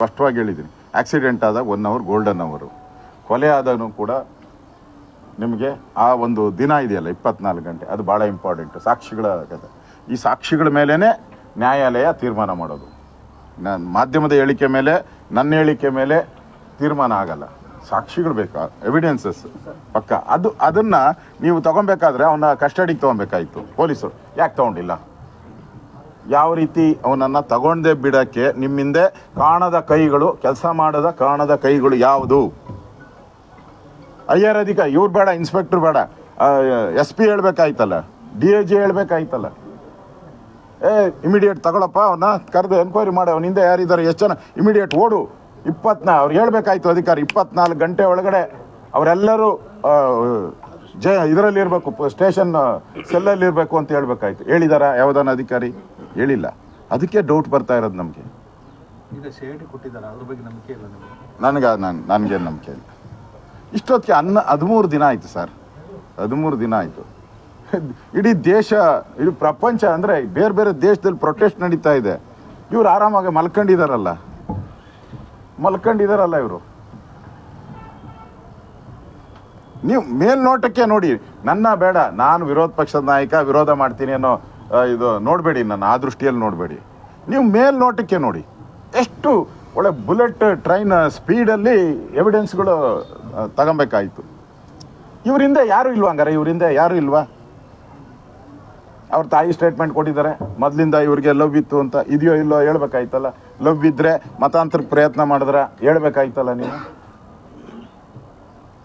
ಸ್ಪಷ್ಟವಾಗಿ ಹೇಳಿದ್ದೀನಿ. ಆಕ್ಸಿಡೆಂಟ್ ಆದಾಗ ಒನ್ ಅವರ್ ಗೋಲ್ಡನ್ ಅವರು ಕೊಲೆ ಆದನು ಕೂಡ ನಿಮಗೆ ಆ ಒಂದು ದಿನ ಇದೆಯಲ್ಲ, ಇಪ್ಪತ್ನಾಲ್ಕು ಗಂಟೆ, ಅದು ಭಾಳ ಇಂಪಾರ್ಟೆಂಟ್ ಸಾಕ್ಷಿಗಳ ಕಥೆ ಈ ಸಾಕ್ಷಿಗಳ ಮೇಲೇ ನ್ಯಾಯಾಲಯ ತೀರ್ಮಾನ ಮಾಡೋದು. ನಾನು ಮಾಧ್ಯಮದ ಹೇಳಿಕೆ ಮೇಲೆ, ನನ್ನ ಹೇಳಿಕೆ ಮೇಲೆ ತೀರ್ಮಾನ ಆಗಲ್ಲ. ಸಾಕ್ಷಿಗಳು ಬೇಕಾ? ಎವಿಡೆನ್ಸಸ್ ಪಕ್ಕ. ಅದು, ಅದನ್ನು ನೀವು ತಗೊಬೇಕಾದ್ರೆ ಅವನ ಕಸ್ಟಡಿಗೆ ತೊಗೊಬೇಕಾಯಿತು. ಪೊಲೀಸರು. ಯಾಕೆ ತಗೊಂಡಿಲ್ಲ? ಯಾವ ರೀತಿ ಅವನನ್ನು ತಗೊಂಡೇ ಬಿಡೋಕ್ಕೆ ನಿಮ್ಮಿಂದೆ ಕಾಣದ ಕೈಗಳು, ಕೆಲಸ ಮಾಡದ ಕಾಣದ ಕೈಗಳು ಯಾವುದು? ಐಆರ್ ಅಧಿಕಾರಿ ಇವ್ರು ಬೇಡ, ಇನ್ಸ್ಪೆಕ್ಟರ್ ಬೇಡ. ಎಸ್ ಪಿ ಹೇಳ್ಬೇಕಾಯ್ತಲ್ಲ, ಡಿ ಎ ಜಿ ಹೇಳ್ಬೇಕಾಯ್ತಲ್ಲ. ಏ, ಇಮಿಡಿಯೇಟ್ ತಗೊಳಪ್ಪ ಅವನ್ನ ಕರೆದು ಎನ್ಕ್ವೈರಿ ಮಾಡಿ ಅವನಿಂದ ಯಾರಿದ್ದಾರೆ, ಎಷ್ಟು ಜನ? ಇಮಿಡಿಯೇಟ್ ಓಡು. ಇಪ್ಪತ್ನಾ, ಅವ್ರು ಹೇಳ್ಬೇಕಾಯ್ತು ಅಧಿಕಾರಿ, ಇಪ್ಪತ್ನಾಲ್ಕು ಗಂಟೆ ಒಳಗಡೆ ಅವರೆಲ್ಲರೂ ಜ ಇದರಲ್ಲಿ ಇರಬೇಕು ಸ್ಟೇಷನ್ ಸೆಲ್ಲಲ್ಲಿ ಇರಬೇಕು ಅಂತ ಹೇಳ್ಬೇಕಾಯ್ತು. ಹೇಳಿದಾರ, ಯಾವ್ದಾನ ಅಧಿಕಾರಿ? ಹೇಳಿಲ್ಲ. ಅದಕ್ಕೆ ಡೌಟ್ ಬರ್ತಾ ಇರೋದು ನಮಗೆ. ಈಗ ಶೇಡಿ ಕೊಟ್ಟಿದ್ದಾರೆ? ಅದ್ರ ಬಗ್ಗೆ ನಂಬಿಕೆ ಇಲ್ಲ ನಿಮಗೆ? ನನಗೆ ನಾನು ನನಗೇನು ನಂಬಿಕೆ ಇಲ್ಲ. ಇಷ್ಟೊತ್ತಿಗೆ ಅನ್ನ ಹದಿಮೂರು ದಿನ ಆಯಿತು ಸರ್. ಹದಿಮೂರು ದಿನ ಆಯಿತು. ಇಡೀ ದೇಶ ಇಡೀ ಪ್ರಪಂಚ ಅಂದರೆ ಬೇರೆ ಬೇರೆ ದೇಶದಲ್ಲಿ ಪ್ರೊಟೆಸ್ಟ್ ನಡೀತಾ ಇದೆ. ಇವ್ರು ಆರಾಮಾಗಿ ಮಲ್ಕೊಂಡಿದಾರಲ್ಲ. ಮಲ್ಕೊಂಡಿದಾರಲ್ಲ ಇವರು. ನೀವು ಮೇಲ್ನೋಟಕ್ಕೆ ನೋಡಿ. ನನ್ನ ಬೇಡ ನಾನು ವಿರೋಧ ಪಕ್ಷದ ನಾಯಕ ವಿರೋಧ ಮಾಡ್ತೀನಿ ಅನ್ನೋ ಇದು ನೋಡಬೇಡಿ, ನನ್ನ ಆ ದೃಷ್ಟಿಯಲ್ಲಿ ನೋಡಬೇಡಿ. ನೀವು ಮೇಲ್ನೋಟಕ್ಕೆ ನೋಡಿ. ಎಷ್ಟು ಒಳ್ಳೆ ಬುಲೆಟ್ ಟ್ರೈನ್ ಸ್ಪೀಡಲ್ಲಿ ಎವಿಡೆನ್ಸ್ಗಳು ತಗೊಬೇಕಾಯಿತು. ಇವರಿಂದ ಯಾರು ಇಲ್ವಾ ಹಂಗಾರೆ? ಇವರಿಂದ ಯಾರು ಇಲ್ವಾ? ಅವ್ರ ತಾಯಿ ಸ್ಟೇಟ್ಮೆಂಟ್ ಕೊಟ್ಟಿದ್ದಾರೆ. ಮೊದಲಿಂದ ಇವ್ರಿಗೆ ಲವ್ ಇತ್ತು ಅಂತ. ಇದೆಯೋ ಇಲ್ಲೋ ಹೇಳ್ಬೇಕಾಯ್ತಲ್ಲ. ಲವ್ ಇದ್ದರೆ ಮತಾಂತರಕ್ಕೆ ಪ್ರಯತ್ನ ಮಾಡಿದ್ರೆ ಹೇಳ್ಬೇಕಾಯ್ತಲ್ಲ ನೀವು?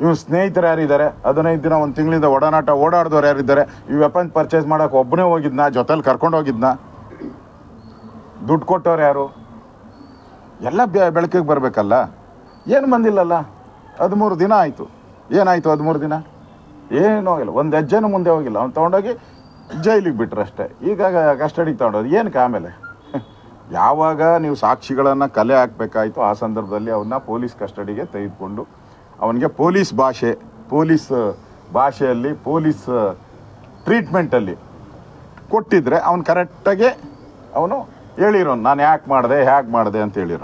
ಇವ್ ಸ್ನೇಹಿತರು ಯಾರಿದ್ದಾರೆ? ಹದಿನೈದು ದಿನ ಒಂದು ತಿಂಗಳಿಂದ ಒಡನಾಟ ಓಡಾಡಿದವ್ರು ಯಾರಿದ್ದಾರೆ? ಈ ವೆಪನ್ ಪರ್ಚೇಸ್ ಮಾಡೋಕೆ ಒಬ್ಬನೇ ಹೋಗಿದ್ನ? ಜೊತೆಲಿ ಕರ್ಕೊಂಡು ಹೋಗಿದ್ನ? ದುಡ್ಡು ಕೊಟ್ಟವ್ರು ಯಾರು? ಎಲ್ಲ ಬೆಳಕಿಗೆ ಬರಬೇಕಲ್ಲ? ಏನು ಬಂದಿಲ್ಲಲ್ಲ? ಹದಿಮೂರು ದಿನ ಆಯಿತು. ಏನಾಯಿತು ಹದಿಮೂರು ದಿನ? ಏನೂ ಹೋಗಿಲ್ಲ ಒಂದು ಹೆಜ್ಜೆನೂ ಮುಂದೆ ಹೋಗಿಲ್ಲ. ಅವ್ನು ತೊಗೊಂಡೋಗಿ ಜೈಲಿಗೆ ಬಿಟ್ರು ಅಷ್ಟೇ. ಈಗ ಕಸ್ಟಡಿಗೆ ತೊಗೊಂಡೋದು. ಏನಕ್ಕೆ ಆಮೇಲೆ? ಯಾವಾಗ ನೀವು ಸಾಕ್ಷಿಗಳನ್ನು ಕಲೆ ಹಾಕಬೇಕಾಯಿತು ಆ ಸಂದರ್ಭದಲ್ಲಿ ಅವನ್ನ ಪೊಲೀಸ್ ಕಸ್ಟಡಿಗೆ ತೆಗೆದುಕೊಂಡು ಅವನಿಗೆ ಪೊಲೀಸ್ ಭಾಷೆ, ಪೊಲೀಸ್ ಭಾಷೆಯಲ್ಲಿ ಪೊಲೀಸ್ ಟ್ರೀಟ್ಮೆಂಟಲ್ಲಿ ಕೊಟ್ಟಿದ್ರೆ ಅವನು ಕರೆಕ್ಟಾಗಿ ಅವನು ಹೇಳಿರೋನು, ನಾನು ಯಾಕೆ ಮಾಡಿದೆ ಹ್ಯಾಕ್ ಮಾಡಿದೆ? ಅಂತ ಹೇಳಿರೋನು.